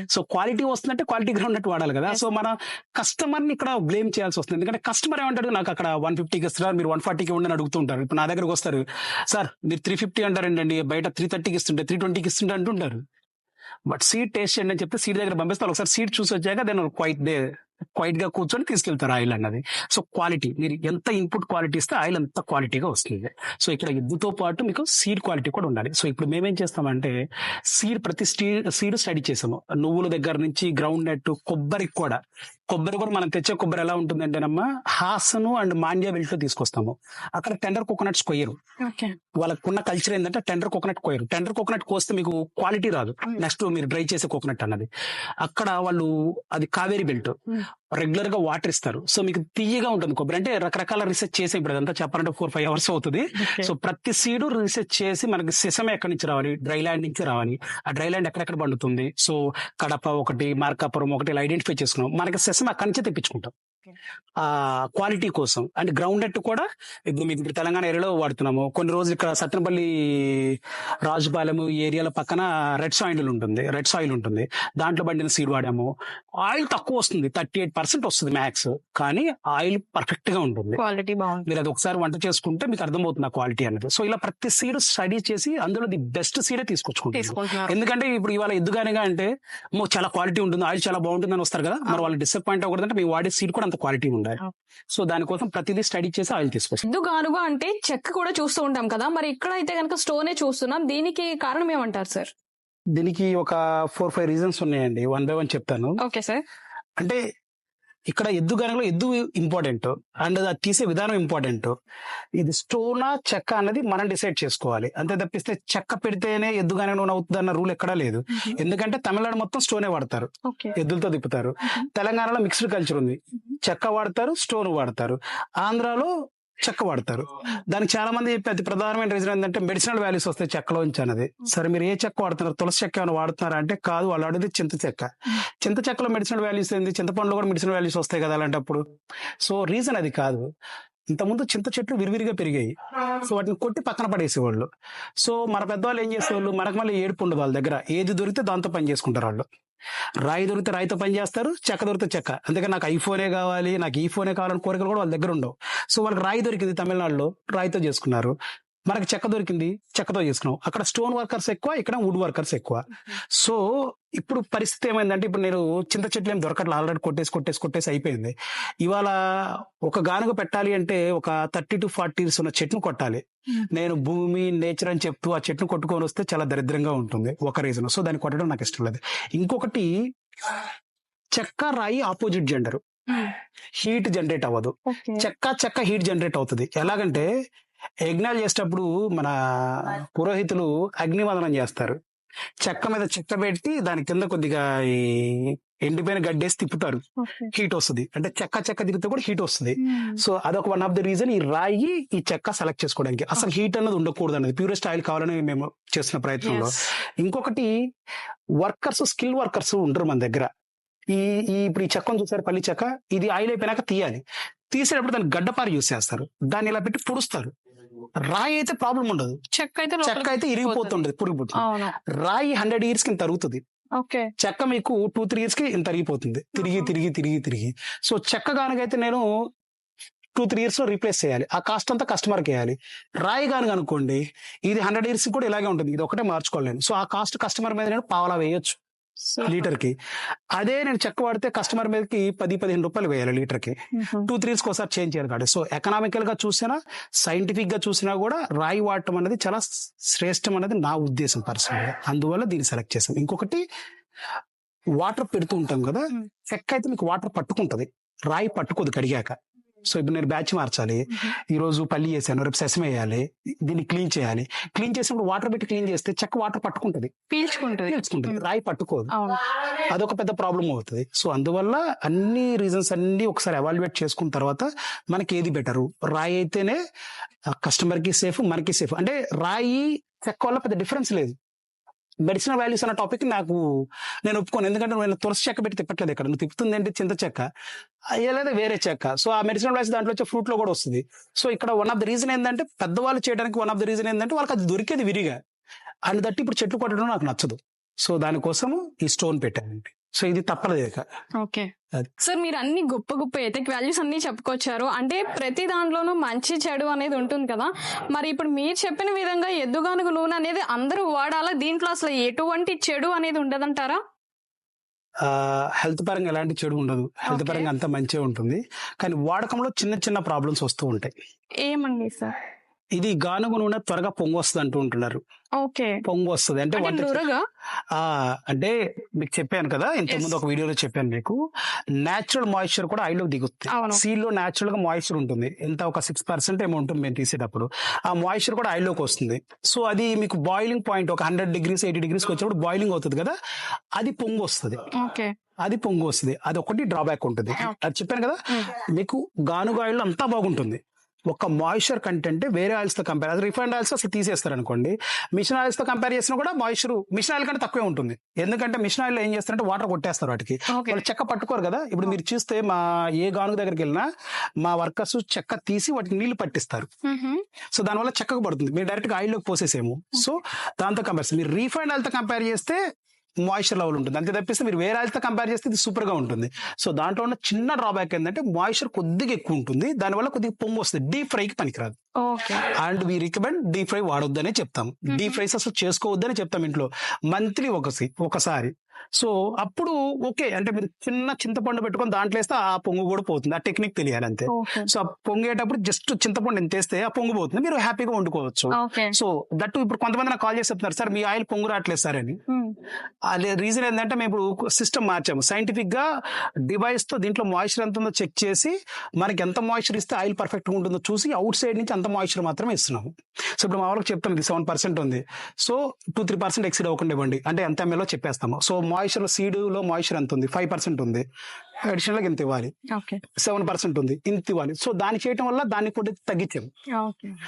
S2: సో క్వాలిటీ వస్తుందంటే క్వాలిటీ గ్రౌండ్ నెట్ వాడాలి కదా. సో మన కస్టమర్ని ఇక్కడ బ్లేమ్ చేయాల్సి వస్తుంది. ఎందుకంటే కస్టమర్ ఏమంటాడు? నాకు అక్కడ వన్ ఫిఫ్టీకి ఇస్తున్నారు మీరు వన్ ఫార్టీకి ఉండని అడుగుతుంటారు ఇప్పుడు నా దగ్గరకు వస్తారు. సార్ మీరు త్రీ ఫిఫ్టీ అంటారండి బయట త్రీ థర్టీకి ఇస్తుంటే త్రీ ట్వంటీకి ఇస్తుంటే అంటుంటారు. బట్ సీట్ టేస్ట్ చేయండి అని చెప్తే సీట్ దగ్గర పంపిస్తారు. ఒకసారి సీట్ చూసి వచ్చాక దెన్ క్వైట్ డే క్వైట్గా కూర్చొని తీసుకెళ్తారు ఆయిల్ అన్నది. సో క్వాలిటీ మీరు ఎంత ఇన్పుట్ క్వాలిటీ ఇస్తే ఆయిల్ అంత క్వాలిటీగా వస్తుంది. సో ఇక్కడ ఎద్దుతో పాటు మీకు సీడ్ క్వాలిటీ కూడా ఉండాలి. సో ఇప్పుడు మేమేం చేస్తామంటే సీడ్ ప్రతి సీడ్ స్టడీ చేసాము. నువ్వుల దగ్గర నుంచి గ్రౌండ్ నట్ కొబ్బరికి కూడా కొబ్బరి కూడా మనం తెచ్చే కొబ్బరి ఎలా ఉంటుందంటేనమ్మా హాసను అండ్ మాండ్యా బెల్ట్లో తీసుకొస్తాము. అక్కడ టెండర్ కోకోనట్స్ కొయ్యరు. వాళ్ళకున్న కల్చర్ ఏంటంటే టెండర్ కోకోనట్ కోయరు టెండర్ కోకోనట్ కోస్తే మీకు క్వాలిటీ రాదు. నెక్స్ట్ మీరు డ్రై చేసే కోకోనట్ అన్నది. అక్కడ వాళ్ళు అది కావేరి బెల్ట్. రెగ్యులర్గా వాటర్ ఇస్తారు. సో మీకు తీయగా ఉంటుంది కొబ్బరి. అంటే రకరకాల రీసెర్చ్ చేసి ఇప్పుడు అదంతా చెప్పాలంటే ఫోర్ ఫైవ్ అవర్స్ అవుతుంది. సో ప్రతి సీడ్ రీసెర్చ్ చేసి మనకి సిసమే ఎక్కడి నుంచి రావాలి? డ్రై ల్యాండ్ నుంచి రావాలి. ఆ డ్రై ల్యాండ్ ఎక్కడెక్కడ పండుతుంది? సో కడప ఒకటి మార్కాపురం ఒకటి ఇలా ఐడెంటిఫై చేసుకున్నాం. మనకి సిసమ అక్కడి నుంచే తెప్పించుకుంటాం. ఆ క్వాలిటీ కోసం. అండ్ గ్రౌండ్ నెట్ కూడా ఇప్పుడు మీకు ఇప్పుడు తెలంగాణ ఏరియాలో వాడుతున్నాము. కొన్ని రోజులు ఇక్కడ సత్తెనపల్లి రాజుపాలెం ఈ ఏరియాల పక్కన రెడ్ సాయిల్ ఉంటుంది. రెడ్ సాయిల్ ఉంటుంది. దాంట్లో పండిన సీడ్ వాడాము. ఆయిల్ తక్కువ వస్తుంది. థర్టీ ఎయిట్ పర్సెంట్ వస్తుంది మ్యాక్స్ కానీ ఆయిల్ పర్ఫెక్ట్గా ఉంటుంది.
S1: క్వాలిటీ బాగుంది
S2: మీరు అది ఒకసారి వంట చేసుకుంటే మీకు అర్థమవుతుంది ఆ క్వాలిటీ అనేది. సో ఇలా ప్రతి సీడ్ స్టడీ చేసి అందులో ది బెస్ట్ సీడే
S1: తీసుకుంటున్నారు
S2: ఎందుకంటే ఇప్పుడు ఇవాళ ఎద్దుగానేగా అంటే "అమ్మో, చాలా క్వాలిటీ ఉంటుంది. ఆయిల్ చాలా బాగుంటుంది అని వస్తారు కదా. మరి వాళ్ళు డిసప్పాయింట్ అవ్వకూడదంటే మీ వాడే సీడ్ కూడా అంత క్వాలిటీ ఉండాలి. సో దానికోసం ప్రతిదీ స్టడీ చేసి ఆయిల్ తీసుకొస్తాం
S1: ఎద్దు గానుగా అంటే చెక్క కూడా చూస్తూ ఉంటాం కదా మరి ఇక్కడ అయితే కనుక స్టోనే చూస్తున్నాం. దీనికి కారణం ఏమంటారు సార్?
S2: దీనికి ఒక ఫోర్ ఫైవ్ రీజన్స్ ఉన్నాయండి. వన్ బై వన్ చెప్తాను.
S1: Okay sir.
S2: అంటే ఇక్కడ ఎద్దు గనగలో ఎద్దు ఇంపార్టెంట్ అండ్ అది తీసే విధానం ఇంపార్టెంట్ ఇది స్టోనా చెక్క అన్నది మనం డిసైడ్ చేసుకోవాలి. అంతే తప్పిస్తే చెక్క పెడితేనే ఎద్దు గనగ నూనె అవుతుంది అన్న రూల్ ఎక్కడా లేదు. ఎందుకంటే తమిళనాడు మొత్తం స్టోనే వాడతారు. ఎద్దులతో తిప్పుతారు. తెలంగాణలో మిక్స్డ్ కల్చర్ ఉంది. చెక్క వాడతారు స్టోన్ వాడతారు. ఆంధ్రాలో చెక్క వాడతారు. దానికి చాలా మంది అతి ప్రధానమైన రీజన్ ఏంటంటే మెడిసినల్ వాల్యూస్ వస్తాయి చెక్కలో నుంచి అన్నది సరే మీరు ఏ చెక్క వాడుతున్నారు? తులసి చెక్క ఏమైనా వాడుతున్నారా అంటే కాదు వాళ్ళు అడిగితే చింత చెక్క. చింత చెక్కలో మెడిసినల్ వాల్యూస్ ఏంది? చింతపండులో కూడా మెడిసినల్ వాల్యూస్ వస్తాయి కదా అలాంటప్పుడు. సో రీజన్ అది కాదు. ఇంతకుముందు చింత చెట్లు విరివిరిగా పెరిగాయి. సో వాటిని కొట్టి పక్కన పడేసేవాళ్ళు. సో మన పెద్దవాళ్ళు ఏం చేసేవాళ్ళు? మనకు మళ్ళీ ఏడుపు ఉండదు వాళ్ళ దగ్గర. ఏది దొరికితే దాంతో పని చేసుకుంటారు వాళ్ళు. రాయి దొరికితే రాయితో పని చేస్తారు చెక్క దొరికితే చెక్క. అందుకే నాకు ఐఫోనే కావాలి నాకు ఈ ఫోనే కావాలని కోరికలు కూడా వాళ్ళ దగ్గర ఉండవు. సో వాళ్ళకి రాయి దొరికింది తమిళనాడులో రాయితో చేసుకున్నారు. మనకి చెక్క దొరికింది చెక్కతో చేసుకున్నాం. అక్కడ స్టోన్ వర్కర్స్ ఎక్కువ ఇక్కడ వుడ్ వర్కర్స్ ఎక్కువ. సో ఇప్పుడు పరిస్థితి ఏమైందంటే ఇప్పుడు నేను చింత చెట్లు ఏం దొరకట్లేదు ఆల్రెడీ కొట్టేసి కొట్టేసి కొట్టేసి అయిపోయింది. ఇవాళ ఒక గానుగ పెట్టాలి అంటే ఒక థర్టీ టు ఫార్టీ ఉన్న చెట్టును కొట్టాలి. నేను భూమి నేచర్ అని చెప్తూ ఆ చెట్టును కొట్టుకొని వస్తే చాలా దరిద్రంగా ఉంటుంది ఒక రీజన్ సో దాన్ని కొట్టడం నాకు ఇష్టం లేదు. ఇంకొకటి చెక్క రాయి ఆపోజిట్ జెండర్ హీట్ జనరేట్ అవ్వదు. చెక్క చెక్క హీట్ జనరేట్ అవుతుంది. ఎలాగంటే యజ్ఞాలు చేసేటప్పుడు మన పురోహితులు అగ్నివదనం చేస్తారు. చెక్క మీద చెక్క పెట్టి దాని కింద కొద్దిగా ఈ ఎండిపోయిన గడ్డేసి తిప్పుతారు. హీట్ వస్తుంది. అంటే చెక్క చెక్క తిరిగితే కూడా హీట్ వస్తుంది. సో అదొక వన్ ఆఫ్ ద రీజన్ ఈ రాయి ఈ చెక్క సెలెక్ట్ చేసుకోవడానికి. అసలు హీట్ అన్నది ఉండకూడదు అన్నది ప్యూరెస్ట్ ఆయిల్ కావాలని మేము చేస్తున్న ప్రయత్నంలో. ఇంకొకటి వర్కర్స్ స్కిల్ వర్కర్స్ ఉండరు మన దగ్గర. ఈ ఈ ఇప్పుడు ఈ చెక్కను చూసారు పల్లి చెక్క? ఇది ఆయిల్ అయిపోయినాక తీయాలి. తీసేటప్పుడు దాన్ని గడ్డపారి యూస్ చేస్తారు. దాన్ని ఇలా పెట్టి పుడుస్తారు రాయి అయితే ప్రాబ్లం ఉండదు.
S1: చెక్క అయితే
S2: చెక్క అయితే ఇరిగిపోతుండదు పురిగిపోతుంది. రాయి హండ్రెడ్ ఇయర్స్కి తరుగుతుంది.
S1: ఓకే.
S2: చెక్క మీకు టూ త్రీ ఇయర్స్కి తరిగిపోతుంది. తిరిగి తిరిగి తిరిగి తిరిగి. సో చెక్క గానకైతే నేను టూ త్రీ ఇయర్స్లో రీప్లేస్ చేయాలి. ఆ కాస్ట్ అంతా కస్టమర్కి వేయాలి. రాయి గానుగ అనుకోండి ఇది హండ్రెడ్ ఇయర్స్ కూడా ఇలాగే ఉంటుంది. ఇది ఒకటే మార్చుకోలేను సో ఆ కాస్ట్ కస్టమర్ మీద నేను పావలా వేయొచ్చు. లీటర్కి అదే నేను చెక్క వాడితే కస్టమర్ మీదకి పది పదిహేను రూపాయలు వేయాలి లీటర్కి టూ త్రీ ఇయర్స్ ఒకసారి చేంజ్ చేయాలి కాబట్టి. సో ఎకనామికల్గా చూసినా సైంటిఫిక్గా చూసినా కూడా రాయి వాడటం అనేది చాలా శ్రేష్టం అనేది నా ఉద్దేశం పర్సనల్ అందువల్ల దీన్ని సెలెక్ట్ చేశాను. ఇంకొకటి వాటర్ పెడుతూ ఉంటాం కదా. చెక్క అయితే మీకు వాటర్ పట్టుకుంటది. రాయి పట్టుకోదు కడిగాక. సో ఇప్పుడు నేను బ్యాచ్ మార్చాలి. ఈ రోజు పల్లి చేశాను రేపు సెసమ వేయాలి. దీన్ని క్లీన్ చేయాలి. క్లీన్ చేసినప్పుడు వాటర్ పెట్టి క్లీన్ చేస్తే చెక్క వాటర్ పట్టుకుంటది.
S1: పీల్చుకుంటది.
S2: పీల్చుకుంటుంది. రాయి పట్టుకోదు. అదొక పెద్ద ప్రాబ్లం అవుతుంది. సో అందువల్ల అన్ని రీజన్స్ అన్ని ఒకసారి అవాల్యుయేట్ చేసుకున్న తర్వాత మనకి ఏది బెటరు? రాయి అయితేనే కస్టమర్కి సేఫ్ మనకి సేఫ్. అంటే రాయి చెక్క వల్ల పెద్ద డిఫరెన్స్ లేదు. మెడిసినల్ వాల్యూస్ అన్న టాపిక్ నాకు నేను ఒప్పుకోను. ఎందుకంటే నేను తులసి చెక్క పెట్టి తిప్పట్లేదు ఇక్కడ. నువ్వు తిప్పుతుంది ఏంటి చింత చెక్క. లేదా వేరే చెక్క. సో ఆ మెడిసినల్ వాల్యూస్ దాంట్లో వచ్చే ఫ్రూట్లో కూడా వస్తుంది. సో ఇక్కడ వన్ ఆఫ్ ద రీజన్ ఏంటంటే పెద్దవాళ్ళు చేయడానికి వన్ ఆఫ్ ద రీజన్ ఏంటంటే వాళ్ళకి అది దొరికేది విరిగా. అండ్ దట్టి ఇప్పుడు చెట్లు కొట్టడం నాకు నచ్చదు. సో దానికోసం ఈ స్టోన్ పెట్టానండి. సో ఇది తప్పలేదు ఇక.
S1: ఓకే. సార్ మీరు అన్ని గొప్ప గొప్ప ఎథిక్ వాల్యూస్ అన్ని చెప్పుకొచ్చారు. అంటే ప్రతి దాంట్లోనూ మంచి చెడు అనేది ఉంటుంది కదా. మరి ఇప్పుడు మీరు చెప్పిన విధంగా ఎద్దుగానుగు నూనె అనేది అందరూ వాడాలా? దీంట్లో అసలు ఎటువంటి చెడు అనేది ఉండదంటారా?
S2: హెల్త్ పరంగా ఎలాంటి చెడు ఉండదు. హెల్త్. పరంగా అంతా మంచిగా ఉంటుంది. కానీ వాడకంలో చిన్న చిన్న ప్రాబ్లమ్స్ వస్తూ ఉంటాయి.
S1: ఏమండి సార్?
S2: ఇది గానుగ నూనె త్వరగా పొంగు వస్తుంది అంటూ ఉంటున్నారు
S1: ఓకే
S2: పొంగు వస్తుంది అంటే
S1: అంటే
S2: మీకు చెప్పాను కదా ఇంత ముందు
S1: Yes.
S2: ఒక వీడియోలో చెప్పాను మీకు. నేచురల్ మాయిశ్చర్ కూడా ఆయిల్లో దిగుతుంది.
S1: అవును.
S2: సీల్లో నేచురల్గా మాయిశ్చర్ ఉంటుంది. ఎంత ఒక సిక్స్ పర్సెంట్ ఏమో ఉంటుంది మేము తీసేటప్పుడు. ఆ మాయిశ్చర్ కూడా ఆయిల్లోకి వస్తుంది. సో అది మీకు బాయిలింగ్ పాయింట్ ఒక హండ్రెడ్ డిగ్రీస్ ఎయిటీ డిగ్రీస్ వచ్చినప్పుడు బాయిలింగ్ అవుతుంది కదా అది పొంగు వస్తుంది అది పొంగు వస్తుంది అది ఒకటి డ్రాబ్యాక్ ఉంటుంది. అది చెప్పాను కదా. మీకు గానుగ ఆయిల్ అంతా బాగుంటుంది. ఒక మాయిశ్చర్ కంటెంట్ వేరే ఆయిల్స్తో కంపేర్ అది రిఫైండ్ ఆయిల్స్ అసలు తీసేస్తారు అనుకోండి మిషన్ ఆయిల్స్తో కంపేర్ చేసినా కూడా మాయిశ్చర్ మిషన్ ఆయిల్ కంటే తక్కువే ఉంటుంది. ఎందుకంటే మిషన్ ఆయిల్ ఏం చేస్తారంటే వాటర్ కొట్టేస్తారు వాటికి. వాళ్ళు చెక్క పట్టుకోరు కదా. ఇప్పుడు మీరు చూస్తే మా ఏ గానుగ దగ్గరికి వెళ్ళినా మా వర్కర్స్ చెక్క తీసి వాటికి నీళ్ళు పట్టిస్తారు. సో దానివల్ల చెక్కకు పడుతుంది. మీరు డైరెక్ట్గా ఆయిల్లోకి పోసేసేము సో దాంతో కంపేర్ మీరు రీఫైండ్ ఆయిల్తో కంపేర్ చేస్తే మాయిశ్చర్ లెవెల్ ఉంటుంది. అంతే తప్పిస్తే మీరు వేరే ఆయిల్తో కంపేర్ చేస్తే ఇది సూపర్గా ఉంటుంది. సో దాంట్లో ఉన్న చిన్న డ్రాబ్యాక్ ఏంటంటే మాయిశ్చర్ కొద్దిగా ఎక్కువ ఉంటుంది. దానివల్ల కొద్దిగా పొంగు వస్తుంది. డీప్ ఫ్రైకి పనికిరాదు. And we recommend deep fry వాడొద్దనే చెప్తాం. డీప్ ఫ్రైస్ అసలు చేసుకోవద్దనే చెప్తాం ఇంట్లో. మంత్లీ ఒకసి ఒకసారి. సో అప్పుడు ఓకే. అంటే మీరు చిన్న చింతపండు పెట్టుకొని దాంట్లో వేస్తే ఆ పొంగు కూడా పోతుంది. ఆ టెక్నిక్ తెలియాలి అంతే సో ఆ పొంగేటప్పుడు జస్ట్ చింతపండు ఎంత వేస్తే ఆ పొంగు పోతుంది. మీరు హ్యాపీగా వండుకోవచ్చు. సో దట్టు ఇప్పుడు కొంతమంది నాకు కాల్ చేసి చెప్తున్నారు సార్ మీ ఆయిల్ పొంగు రావట్లేదు సార్ అని. అదే రీజన్ ఏంటంటే మేము ఇప్పుడు సిస్టమ్ మార్చాము. సైంటిఫిక్గా డివైస్తో దీంట్లో మాయిశ్చర్ ఎంత ఉందో చెక్ చేసి మనకి ఎంత మాయిశ్చర్ ఇస్తే ఆయిల్ పర్ఫెక్ట్గా ఉంటుందో చూసి అవుట్ సైడ్ నుంచి అంత మాయిశ్చర్ మాత్రమే ఇస్తున్నాము. సో ఇప్పుడు మా వాళ్ళకి చెప్తాం ఇది సెవెన్ పర్సెంట్ ఉంది. So two three percent exceed అవ్వకుండా ఇవ్వండి. అంటే ఎంత ఎంఎల్లో చెప్పేస్తాము. సో మాయిశ్చర్ సీడ్లో మాయిశ్చర్ ఎంత ఉంది? ఫైవ్ పర్సెంట్ ఉంది. అడిషనల్గా ఇంత ఇవ్వాలి. సెవెన్ పర్సెంట్ ఉంది. ఇంత ఇవ్వాలి. సో దాన్ని చేయడం వల్ల దాన్ని కూడా తగ్గించాము.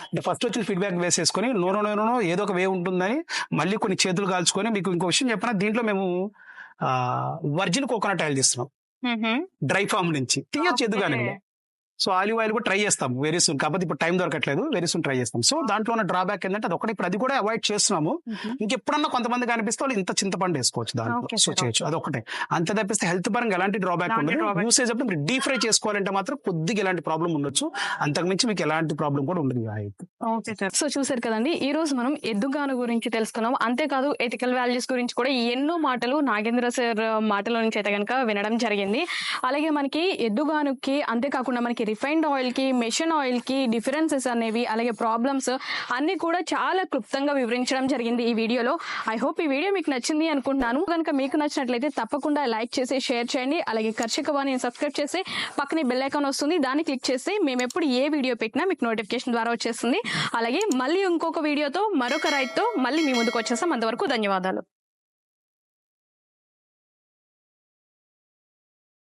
S2: అంటే ఫస్ట్ వచ్చిన ఫీడ్బ్యాక్ వేసేసుకొని నూనె నూనె ఏదో ఒక వే ఉంటుందని మళ్ళీ కొన్ని చేతులు కాల్చుకొని మీకు ఇంకో విషయం చెప్పిన? దీంట్లో మేము వర్జిన్ కోకోనట్ ఆయిల్ తీస్తున్నాం. డ్రై ఫామ్ నుంచి. తీయొచ్చు ఎదుగానే సో ఆలివ్ ఆయిల్ కూడా ట్రై చేస్తాం వెరీ సూన్ కాకపోతే ఇప్పుడు టైం దొరకట్లేదు వెరీ సూన్ ట్రై చేస్తాం. సో దాంట్లో ఉన్న డ్రాబ్యాక్ ఏంటంటే అది ఒకటి ఇప్పుడు అది కూడా అవాయిడ్ చేస్తున్నాము. ఇంకెప్పుడన్నా కొంతమంది కనిపిస్తే వాళ్ళు ఇంత చింతపండు వేసుకోవచ్చు దాంట్లో. సో. చేయొచ్చు. అది ఒకటే అంతే తప్పిస్తే హెల్త్ పరంగా ఎలాంటి డ్రాబ్యాక్ ఉండదు. యూసేజ్ అప్పుడు మీరు డీప్ ఫ్రై చేసుకోవాలంటే మాత్రం కొద్దిగా ఎలాంటి ప్రాబ్లం ఉండొచ్చు. అంతకుమించి మీకు ఎలాంటి ప్రాబ్లం కూడా ఉండదు
S1: ఓకే సార్. సో చూసారు కదండి ఈ రోజు మనం ఎద్దుగాను గురించి తెలుసుకున్నాం అంతేకాదు ఎథికల్ వాల్యూస్ గురించి కూడా ఎన్నో మాటలు నాగేంద్ర సార్ మాటల నుంచి అయితే కనుక వినడం జరిగింది. అలాగే మనకి ఎద్దుగానుకి అంతేకాకుండా మనకి రిఫైన్డ్ ఆయిల్కి మెషిన్ ఆయిల్కి డిఫరెన్సెస్ అనేవి అలాగే ప్రాబ్లమ్స్ అన్ని కూడా చాలా క్లుప్తంగా వివరించడం జరిగింది ఈ వీడియోలో. ఐ హోప్ ఈ వీడియో మీకు నచ్చింది అనుకుంటున్నాను. కనుక మీకు నచ్చినట్లయితే తప్పకుండా లైక్ చేసి షేర్ చేయండి. అలాగే కర్షక వాణిని సబ్స్క్రైబ్ చేసి పక్కనే బెల్ ఐకాన్ వస్తుంది. దాన్ని క్లిక్ చేస్తే మేము ఎప్పుడు ఏ వీడియో పెట్టినా మీకు నోటిఫికేషన్ ద్వారా వచ్చేస్తుంది. అలాగే మళ్ళీ ఇంకొక వీడియోతో మరొక రైతుతో మళ్ళీ మీ ముందుకు వచ్చేస్తాం. అంతవరకు ధన్యవాదాలు.